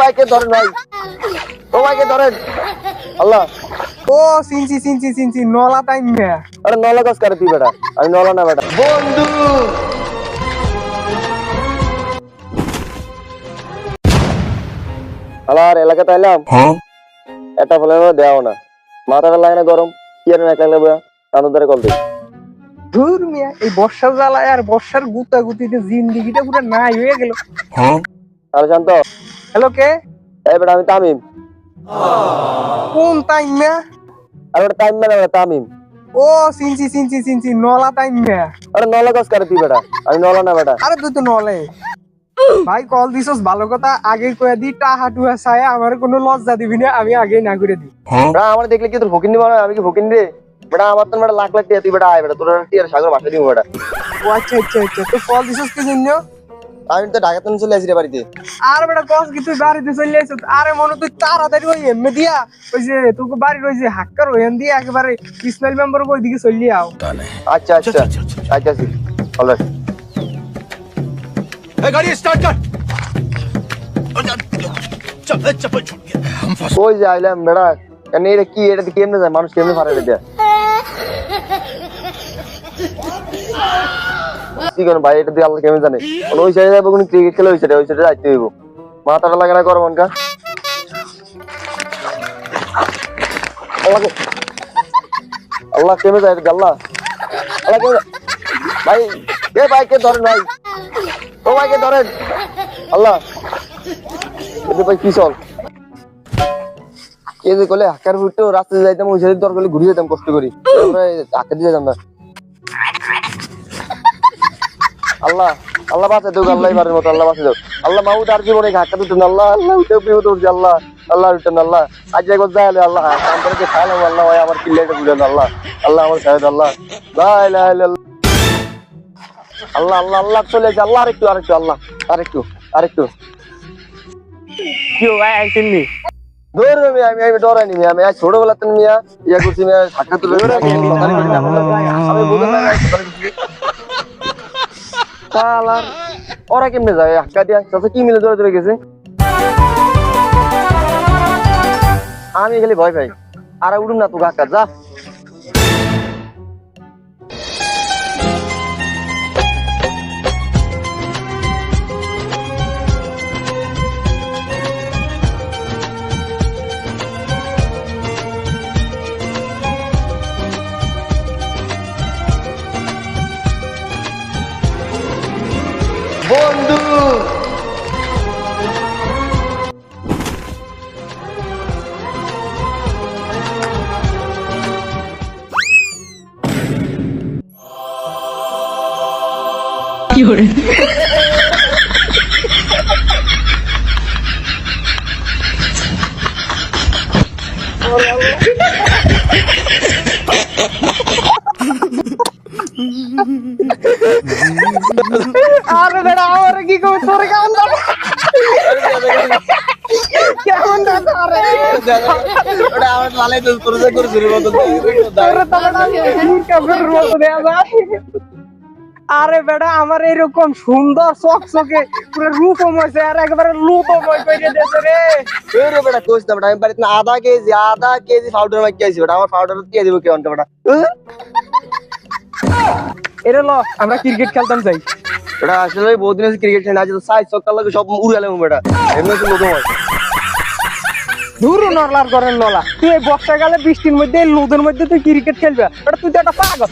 বাইকে ধরেন ভাই। ও বাইকে ধরেন। আল্লাহ। ও চিনছি চিনছি চিনছি নলা টাইম আরে নলা কাজ করে তুই বেটা। আমি নলা না বেটা। বন্ধু। আলার এলাকাতে আইলাম? একটা ফলে দেওয়া না। মাথাটা লাগে না গরম? কি আর বয়া কান্দর ধরে কল দিই। ধুর মিয়া এই বর্ষার জ্বালায় আর বর্ষার গুতা গুতিতে জিন্দিগিটা পুরো নাই হয়ে গেল। আরে শান্ত। হ্যালো কে? এই বেটা আমি তামিম। কোন টাইম মেয়া? আর ওটা টাইম মানে বেটা তামিম। ও চিনছি চিনছি চিনছি নলা টাইম মেয়া। আরে নলা কাজ করে তুই বেটা? আমি নলা না বেটা। আরে তুই তো নলে। ভাই কল দিছস ভালো কথা। আগে কয়ে দি টাহা টুহা চায় আমার কোনো লজ্জা দিবি না আমি আগে না করে দি। বেটা আমার দেখলে কি তোর ফকিন নিবা আমি কি ফকিন রে? বেটা আমার তো বেটা লাখ লাখ টিয়া তুই বেটা আয় বেটা। তোর টিয়ার সাগর বাসা দিব বেটা। ও আচ্ছা আচ্ছা আচ্ছা। তুই কল দিছস কি জন্য? আমি তো ঢাকাতে চলে আসি রে বাড়িতে আর বেটা কস কি তুই বাড়িতে চলে আইছ আরে মনে তুই তাড়াতাড়ি ওই এমনি দিয়া ওই যে তোকে বাড়ির ওই যে হাক্কার ওই দিয়া একেবারে ইসমাইল মেম্বার ওই দিকে চলে আও আচ্ছা আচ্ছা আচ্ছা আচ্ছা অলরাইট ए, गाड़ी स्टार्ट कर चल चप्पल छूट गया हम फंस ওই যে আইলাম বেড়া কেন এটা কি এটা কেমনে যায় মানুষ কেমনে ফারে দেয় কি কোন ভাই, এটা দিয়ে আল্লাহ কেমনে জানে? ওই সাইডে যাব কোন ক্রিকেট খেলে ওই সাইডে ওই সাইডে যাইতে হইব। মাথাটা লাগে না করো মনকা আল্লাহ কে- কেমনে যায় এটা আল্লাহ? কেমনে ভাই, এ ধরেন ভাই। ও ধরেন। আল্লাহ। এটা ভাই, কি চল? এই যে কলে হাকার ফুটে রাস্তায় যাইতাম, ওই সাইডে দরকার ঘুরে যেতাম, কষ্ট করি। হাঁকা দিয়ে যেতাম না। আল্লাহ আল্লাহ বাঁচা দেও আল্লাহ এবারের মতো আল্লাহ বাঁচা দেও আল্লাহ মাহুদ আর জীবনে হাঁকা দিতেন আল্লাহ আল্লাহ উঠে বিপদ উঠছে আল্লাহ আল্লাহ উঠেন আল্লাহ। আজ একবার যাইলে আল্লাহ কাম করে যে খাইলাম আল্লাহ ভাই আমার কিল্লাইটা বুঝেন আল্লাহ আল্লাহ আমার সাহেদ আল্লাহ। আল্লাহ আল্লাহ আল্লাহ চলে যায় আল্লাহ আরেকটু আরেকটু আল্লাহ আরেকটু আরেকটু। কি ভাই দৌড় আমি আমি আমি ডরাইনি মিয়া আমি আজ ছোটবেলা তো মিয়া ইয়া করছি মিয়া সাক্ষাৎ আমি বুঝতে পারি শালার ওরা কেমনে যায়? হাক্কা দিয়া চাচা কি মিলে দৌড়ে দৌড়ে গেছে? আমি খালি ভয় পাই। আর উঠুম না তো হাক্কা যা। বন্ধু। আরে বেটা আমার কি কই তোর কেমন দাও কেমন দাও আরে ওটা আমার লালাই তো তোর যে করে শুরু করতে তোর তাহলে মুরকা বের মতো দেয়া যায় আরে বেটা আমার এরকম সুন্দর চকচকে পুরো রূপম হয়েছে আর একবারে লুপময় করে দিয়েছে রে। বেটা কোচ না বেটা আমি বাড়িতে আধা কেজি আধা কেজি পাউডার মাইকে আইছি বেটা আমার পাউডার দিয়ে দিব কে অন্ট বেটা? এরে ল আমরা ক্রিকেট খেলতাম যাই। বেটা আসলে ক্রিকেট খেলে তো সাইজ সকাল লাগে সব উড়ে গেলাম বেটা। এমনি তো তুই বর্ষাকালে বৃষ্টির মধ্যে লুদের মধ্যে তুই ক্রিকেট খেলবে। এটা তুই তো একটা পাগল।